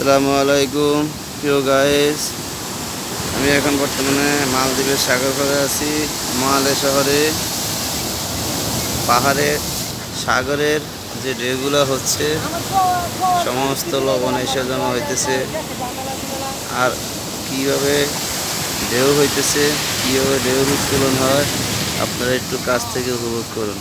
আসসালামু আলাইকুম। প্রিয় গাইস আমি এখন বর্তমানে মালদ্বীপের সাগর করে আছি। মালে শহরে, পাহাড়ে, সাগরের যে ঢেউগুলো হচ্ছে, সমস্ত লবণ এসে জমা হইতেছে। আর কীভাবে ঢেউ হইতেছে, কীভাবে ঢেউ উত্তোলন হয়, আপনারা একটু কাছ থেকে উপভোগ করুন।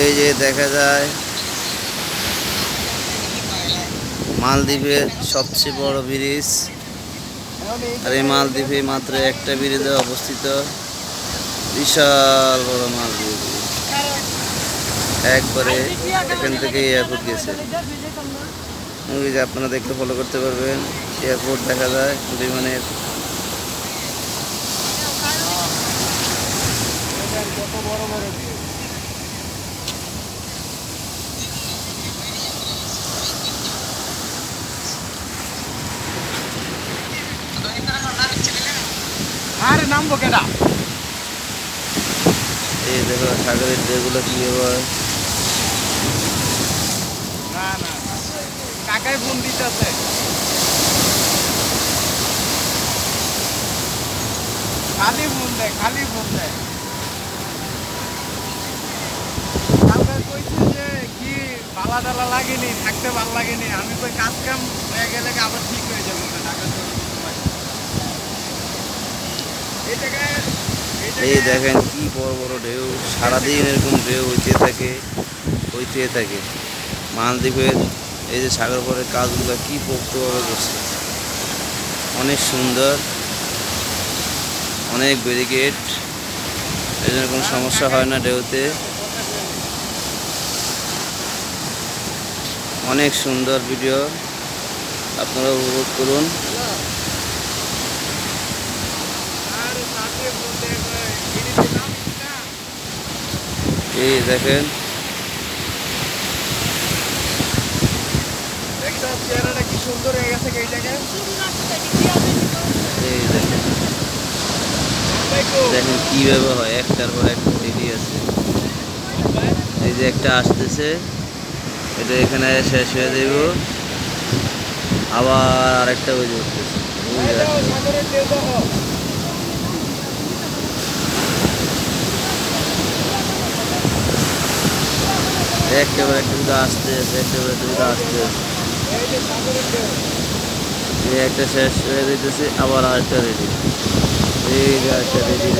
এই যে দেখা যায় মালদ্বীপের সবচেয়ে বড় ব্রিজ। আর এই মালদ্বীপে মাত্র একটা ব্রিজে অবস্থিত। বিশাল বড় মালদ্বীপ। একবারে এখান থেকে এয়ারপোর্ট গেছে। আপনারা দেখে ফলো করতে পারবেন, এয়ারপোর্ট দেখা যায়, বিমানের আরে নামবো কেডা? এই দেখো সাগরের ঢেউগুলো কি হয় না না কাকাই ফোন দিতেছে। খালি ফোন দেয় খালি ফোন দেয় কইছে যে কি বালা টালা লাগেনি থাকতে ভালো লাগেনি। আমি কই কাজ কাম হয়ে গেলে আবার ঠিক হয়ে যাবে? ঢাকা। এই দেখেন কি বড় বড় ঢেউ। সারাদিন এরকম ঢেউ হইতে থাকে হইতে থাকে। মালদ্বীপের এই যে সাগর পরের কাজগুলো কি পোক্তভাবে করছে। অনেক সুন্দর অনেক ব্যারিকেড এই জন্য কোনো সমস্যা হয় না ঢেউতে। অনেক সুন্দর ভিডিও আপনারা উপভোগ করুন? এই দেখেন। দেখেন। কীভাবে হয়, একটার পর একটা রেডি আছে। এই যে একটা আসতেছে। এটা এখানে শেষ হয়ে দেব আবার আরেকটা যে উঠতেছে একেবারে একটা আসতে আছে, একেবারে একটা আসতে আছে। একটা শেষ হয়ে দিতেছে আবার আরেকটা রেডি এই একটা রেডি